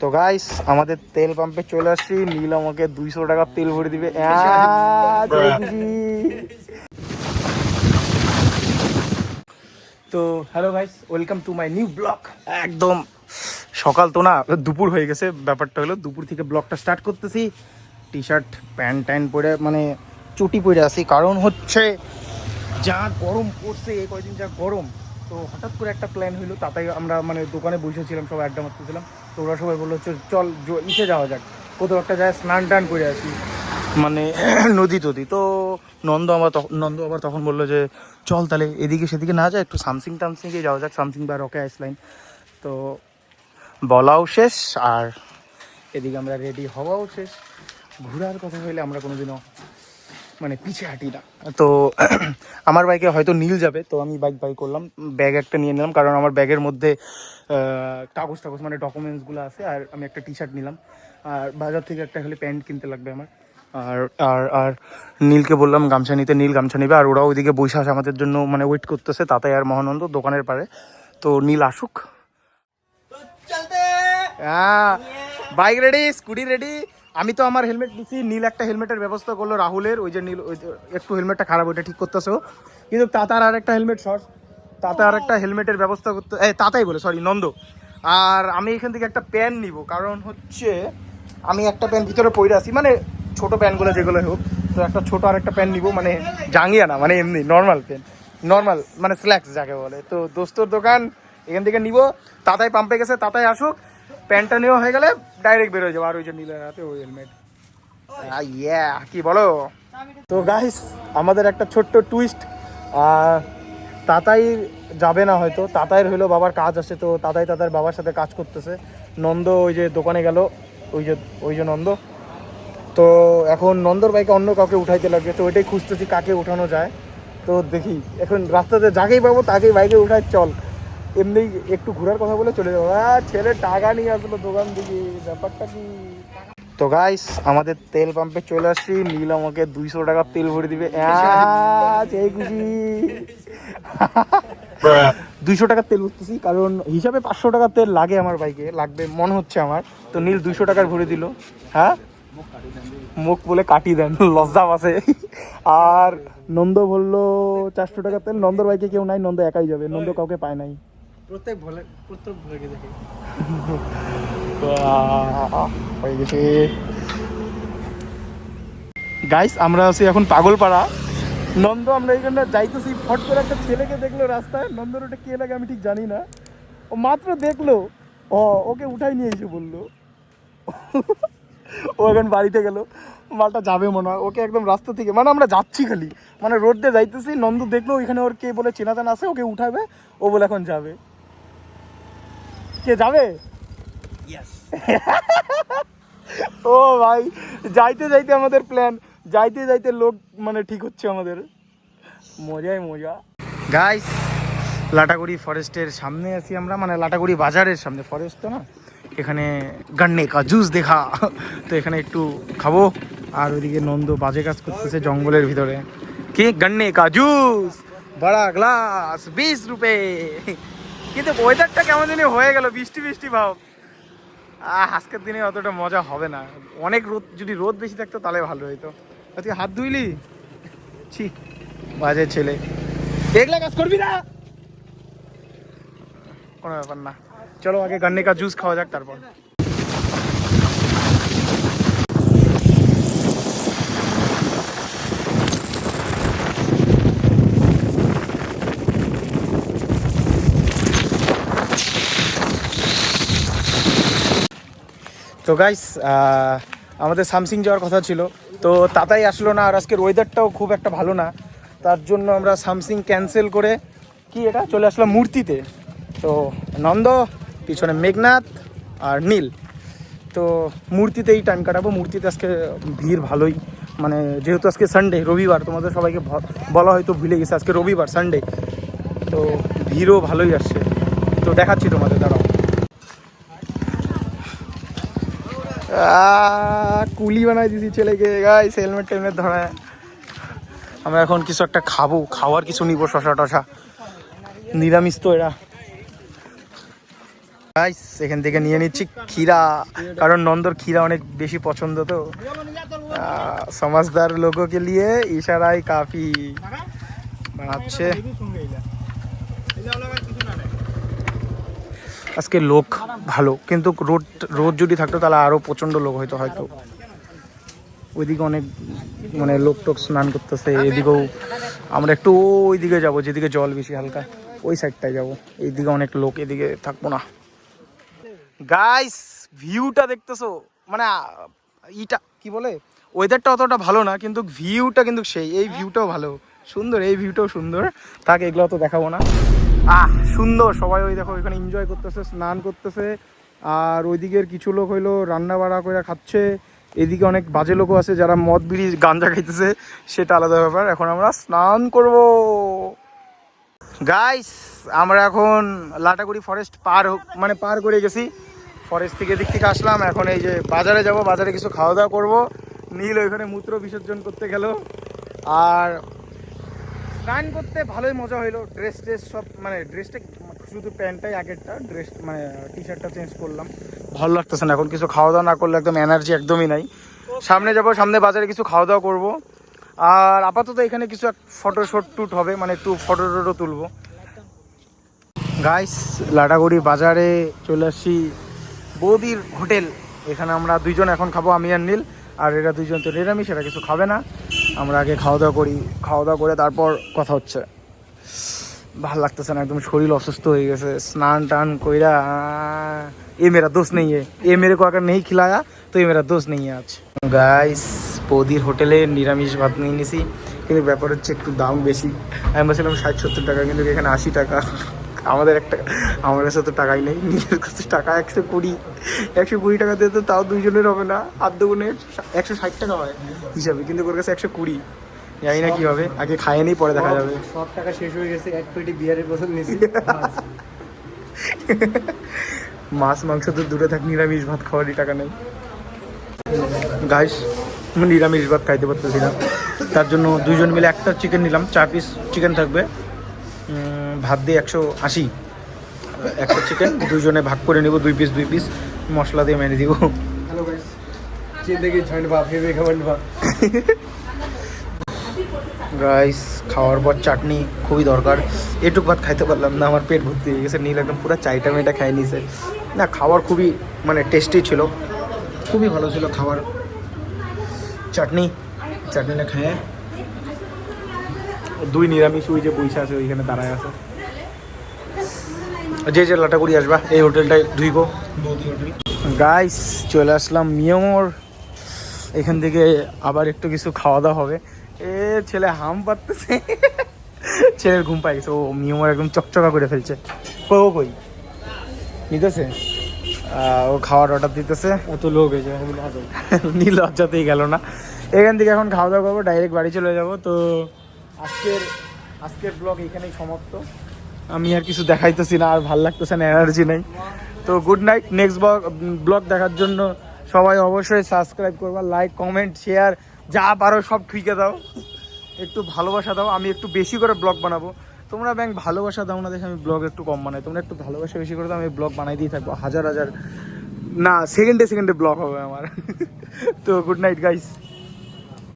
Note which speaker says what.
Speaker 1: তো গাইস আমাদের তেল পাম্পে চলে আসছি। নীল আমাকে দুইশো টাকার তেল ভরে দিবে। তো hello guys welcome to my new vlog একদম সকাল তো না দুপুর হয়ে গেছে। ব্যাপারটা হলো দুপুর থেকে ব্লগটা স্টার্ট করতেছি। টি শার্ট প্যান্ট ট্যান্ট পরে মানে চুটি পরে আসি কারণ হচ্ছে যা গরম পড়ছে এই কয়দিন যা গরম তো হঠাৎ করে একটা প্ল্যান হইল তাতে আমরা মানে দোকানে বসেছিলাম সবাই আড্ডা মারতেছিলাম। তো ওরা সবাই বলল "চল, চল ইসে যাওয়া যাক। কোথাও একটা যায় স্নান টান করে আসি। মানে নদী টদি। তো নন্দ আমার তখন নন্দ আবার তখন বলল যে চল তাহলে এদিকে সেদিকে না যায় একটু সামসিং টামসিংয়ে যাওয়া যাক সামসিং বা রকে আইসলাইন তো বলাও শেষ আর এদিকে আমরা রেডি হওয়াও শেষ। ঘোরার কথা হইলে আমরা কোনোদিনও মানে পিছে হাঁটি না। তো আমার বাইকে হয়তো নীল যাবে তো আমি বাইক বাই করলাম। ব্যাগ একটা নিয়ে নিলাম কারণ আমার ব্যাগের মধ্যে কাগজ টাগজ মানে ডকুমেন্টসগুলো আছে আর আমি একটা টি শার্ট নিলাম। আর বাজার থেকে একটা খালি প্যান্ট কিনতে লাগবে আমার। আর আর আর নীলকে বললাম গামছা নিতে নীল গামছা নিবে। আর ওরা ওইদিকে বৈশা আছে আমাদের জন্য মানে ওয়েট করতেছে তাতে আর মহানন্দ দোকানের পারে। তো নীল আসুক। হ্যাঁ বাইক রেডি স্কুটি রেডি আমি তো আমার হেলমেট দিছি, নীল একটা হেলমেটের ব্যবস্থা করল রাহুলের, ওই যে নীল, ওই একটু হেলমেটটা খারাপ, ওইটা ঠিক করতেছে। কিন্তু তাতার আর একটা হেলমেট শর্ট তাতে আর একটা হেলমেটের ব্যবস্থা করতে, এই তাতাই বলে সরি নন্দ আর আমি এখান থেকে একটা প্যান নিব, কারণ হচ্ছে আমি একটা প্যান ভিতরে পরে আছি মানে ছোট প্যানগুলো যেগুলো হোক, তো একটা ছোট আর একটা প্যান নিব মানে জাঙ্গিয়া না মানে এমনি নর্মাল প্যান নর্মাল মানে স্ল্যাক্স যাকে বলে তো দোস্তর দোকান এখান থেকে নিব, তাতাই পাম্পে গেছে, তাতাই আসুক প্যান্টটা নেওয়া হয়ে গেলে ডাইরেক্ট বেরোয় যাব। আর ওই যে নীলের হাতে ওই হেলমেট ইয়া কি বলো? তো গাইস আমাদের একটা ছোট্ট টুইস্ট তাতাই যাবে না হয়তো। তাতাইয়ের হইল বাবার কাজ আছে, তো তাতাই তাতার বাবার সাথে কাজ করতেছে। নন্দ ওই যে দোকানে গেল, ওই যে ওই যে নন্দ। তো এখন নন্দর বাইকে অন্য কাউকে উঠাইতে লাগবে, তো ওইটাই খুঁজতেছি কাকে উঠানো যায়। তো দেখি, এখন রাস্তাতে যাকেই পাবো তাকেই বাইকে উঠায় চল। এমনি একটু ঘোরার কথা বলে চলে যাব। ছেলে টাকা নিয়ে আসলো দোকান থেকে ব্যাপারটা কি? তো গাইস আমাদের তেল পাম্পে চলে আসছি। নীল আমাকে দুইশো টাকার তেল ভরে দিবে। সেই খুশি। দুইশো টাকার তেল উঠতেছি কারণ হিসাবে পাঁচশো টাকার তেল লাগে আমার বাইকে লাগবে মনে হচ্ছে আমার। তো নীল দুইশো টাকার ভরে দিল। হ্যাঁ? মুখ বলে কাটি দেন লজ্জা আছে আর নন্দ বলল চারশো টাকার তেল নন্দর বাইকে কেউ নাই নন্দ একাই যাবে নন্দ কাউকে পায় নাই।
Speaker 2: প্রত্যেক ভোলে প্রত্যেক ভোলে দেখে।
Speaker 1: আহ, হয়ে গেছে। গাইস আমরা আছি এখন পাগলপাড়া। নন্দ আমরা এখানটা যাইতেছি ফট করে একটা ছেলেকে দেখল রাস্তায়। নন্দর ওটা কে লাগে আমি ঠিক জানি না। ও মাত্র দেখল। ও ওকে উঠাই নিয়ে এসে বলল। ও এখন বাড়িতে গেল। মালটা যাবে মনে হয়। ওকে একদম রাস্তা থেকে মানে আমরা যাচ্ছি খালি। মানে রোড দিয়ে যাইতেছি। নন্দ দেখল ওইখানে ওর কে বলে চেনা জানা আছে ওকে উঠাবে। ও বলে এখন যাবে। কে যাবে? ও ভাই যাইতে যাইতে আমাদের প্ল্যান যাইতে যাইতে লোক মানে ঠিক হচ্ছে আমাদের। মজাই মজা। গাইস লাটাগুড়ি ফরেস্টের সামনে আছি আমরা মানে লাটাগুড়ি বাজারের সামনে। ফরেস্ট তো না? এখানে গান্নে কা জুস দেখা। তো এখানে একটু খাব। আর ওইদিকে নন্দ বাজে কাজ করতেছে জঙ্গলের ভিতরে। কি? গান্নে কা জুস বড়া গ্লাস বিশ রুপে। কিন্তু ওয়েদারটা কেমন জানি হয়ে গেল, বৃষ্টি বৃষ্টি ভাব। আজকের দিনে অতটা মজা হবে না। অনেক রোদ, যদি রোদ বেশি থাকতো তাহলে ভালো হইতো। আজকে হাত ধুইলি? ছি, বাজে ছেলে। এগুলা কাজ করবি না? কোনো ব্যাপার না। চলো আগে গন্নে কা জুস খাওয়া যাক তারপর। তো গাইস আমাদের সামসিং যাওয়ার কথা ছিল। তো তাতাই আসলো না, আর আজকের ওয়েদারটাও খুব একটা ভালো না। তার জন্য আমরা সামসিং ক্যান্সেল করে কি এটা? চলে আসলাম মূর্তিতে। তো নন্দ, পিছনে মেঘনাথ আর নীল। তো মূর্তিতেই টাইম কাটাবো। মূর্তিতে আজকে ভিড় ভালোই। মানে যেহেতু আজকে সানডে রবিবার, তোমাদের সবাইকে বলা হয়তো ভুলে গেছে, আজকে রবিবার সানডে তো ভিড়ও ভালোই আসছে। তো দেখাচ্ছি তোমাদের, দাঁড়াও আহ, কুলি বানাই দিছি ছেলেকে। গাইস হেলমেট টেলমেট ধরায় আমরা এখন কিছু একটা খাব। খাওয়ার কিছু নিব, শশা টশা। নিরামিষ তো এরা। গাইস, এখান থেকে নিয়ে নিচ্ছি ক্ষীরা। কারণ নন্দর ক্ষীরা অনেক বেশি পছন্দ তো। সমাজদার লোককে নিয়ে ইশারায় কাফি বানাচ্ছে। আজকে লোক ভালো, কিন্তু রোদ রোদ যদি থাকতো তাহলে আরও প্রচণ্ড লোক হয়তো হয়তো। ওইদিকে অনেক মানে লোক টোক স্নান করতেছে, এদিকেও আমরা একটু ওইদিকে যাব, যেদিকে জল বেশি হালকা, ওই সাইডটায় যাব। এইদিকে অনেক লোক, এদিকে থাকব না। গাইস ভিউটা দেখতেছো? মানে ইটা, কি বলে? ওয়েদারটা অতটা ভালো না, কিন্তু ভিউটা কিন্তু সেই, এই ভিউটাও ভালো। সুন্দর, এই ভিউটাও সুন্দর। তাকে এগুলো তো দেখাবো না। আহ, সুন্দর। সবাই ওই দেখো এখানে এনজয় করতেছে, স্নান করতেছে। আর ওইদিকের কিছু লোক হইল রান্না বাড়া করে খাচ্ছে। এদিকে অনেক বাজে লোকও আছে যারা মদ, বিড়ি, গাঞ্জা খাইতেছে। সেটা আলাদা ব্যাপার। এখন আমরা স্নান করব। গাইস আমরা এখন লাটাগুড়ি ফরেস্ট পার মানে পার করে গেছি। ফরেস্ট থেকে দিক থেকে আসলাম। এখন এই যে বাজারে যাব, বাজারে কিছু খাওয়া দাওয়া করব। নীল ওইখানে মূত্র বিসর্জন করতে গেল। আর স্নান করতে ভালোই মজা হইল। ড্রেস ট্রেস সব মানে ড্রেসটা শুধু প্যান্টটাই আগেরটা ড্রেস মানে টি শার্টটা চেঞ্জ করলাম। ভালো লাগতেছে না এখন কিছু খাওয়া দাওয়া না করলে একদম এনার্জি একদমই নাই। সামনে যাব সামনে বাজারে কিছু খাওয়া দাওয়া করব। আর আপাতত এখানে কিছু ফটো শুট টুট হবে মানে একটু ফটো টটো তুলবো। গাইস লাটাগুড়ি বাজারে চলে আসছি বৌদির হোটেল। এখানে আমরা দুইজন এখন খাব আমি আর নীল। আর এরা দুইজন তো নিরামিষ এরা কিছু খাবে না। আমরা আগে খাওয়া দাওয়া করি। খাওয়া দাওয়া করে তারপর কথা হচ্ছে। ভালো লাগতেছে না, একদম শরীর অসুস্থ হয়ে গেছে। স্নান টান কইরা এ মেরা দোষ নেই এ। মেরে কো নেই খিলায়া, তো এ মেরা দোষ নেই আজ। গাইস প্রদীর হোটেলে নিরামিষ ভাত নিয়ে নিয়েছি কিন্তু ব্যাপার হচ্ছে একটু দাম বেশি। আমি বলছিলাম ষাট সত্তর টাকা, কিন্তু এখানে আশি টাকা। আমাদের একটা আমার কাছে তো টাকাই নেই। নিজের কাছে টাকা একশো কুড়ি একশো কুড়ি টাকা দিয়ে তো তাও দুইজনের হবে না। আর দুগুণের একশো ষাট টাকা হয় হিসাবে কিন্তু ওর কাছে একশো কুড়ি। জানি না কি হবে আগে খাইয়ে নেই পরে দেখা যাবে।
Speaker 2: সব টাকা শেষ হয়ে গেছে এক পেটি বিয়ারের বোতল নিয়েছি।
Speaker 1: মাছ মাংস তো দূরে থাক নিরামিষ ভাত খাওয়ারই টাকা নেই। গাইস নিরামিষ ভাত খাইতে পারতেছি না। তার জন্য দুইজন মিলে একটা চিকেন নিলাম চার পিস চিকেন থাকবে। ভাত দিয়ে একশো আশি একটা চিকেন দুজনে ভাগ করে নেব দুই পিস দুই পিস মশলা দিয়ে মেরে দিব।
Speaker 2: হ্যালো গাইস জিন্দগি
Speaker 1: রাইস খাওয়ার পর চাটনি খুবই দরকার। এটুক ভাত খাইতে পারলাম না আমার পেট ভর্তি হয়ে গেছে নীল একদম পুরো চাইটা মেটা খাই নিছে। না খাওয়ার খুবই মানে টেস্টি ছিল। খুবই ভালো ছিল খাবার চাটনি চাটনিটা খেয়ে দুই নিরামিষ ওই যে বইসা আছে ওইখানে দাঁড়ায় আছে। যে যে লাটাগুড়ি আসবা এই হোটেলটায় ধুইকো বৌদি গাইস চলে আসলাম মিয়মোর। এখান থেকে আবার একটু কিছু খাওয়া দাওয়া হবে। এ ছেলে হাম পাততেছে। ছেলের ঘুম পাই গেছে। ও মিয়মোর একদম চকচকা করে ফেলছে। কই ও কই? নিতেছে? ও খাওয়ার অর্ডার দিতেছে।
Speaker 2: এত লোক হয়েছে
Speaker 1: নীল লজ্জাতেই গেল না। এখান থেকে এখন খাওয়া দাওয়া করব ডাইরেক্ট বাড়ি চলে যাব। তো আজকের আজকের ব্লগ এখানেই সমাপ্ত। আমি আর কিছু দেখাইতেছি না, আর ভালো লাগতেছে না এনার্জি নেই। তো good night next vlog vlog দেখার জন্য সবাই অবশ্যই সাবস্ক্রাইব করবা লাইক কমেন্ট শেয়ার যা পারো সব ঠিকে দাও। একটু ভালোবাসা দাও, আমি একটু বেশি করে ব্লগ বানাবো। তোমরা ব্যাংক ভালোবাসা দাও না, দেখে আমি ব্লগ একটু কম বানাই। তোমরা একটু ভালোবাসা বেশি করে দাও, আমি ব্লগ বানাই দিয়ে থাকব। হাজার হাজার, না সেকেন্ডে সেকেন্ডে ব্লগ হবে আমার। তো গুড নাইট গাইস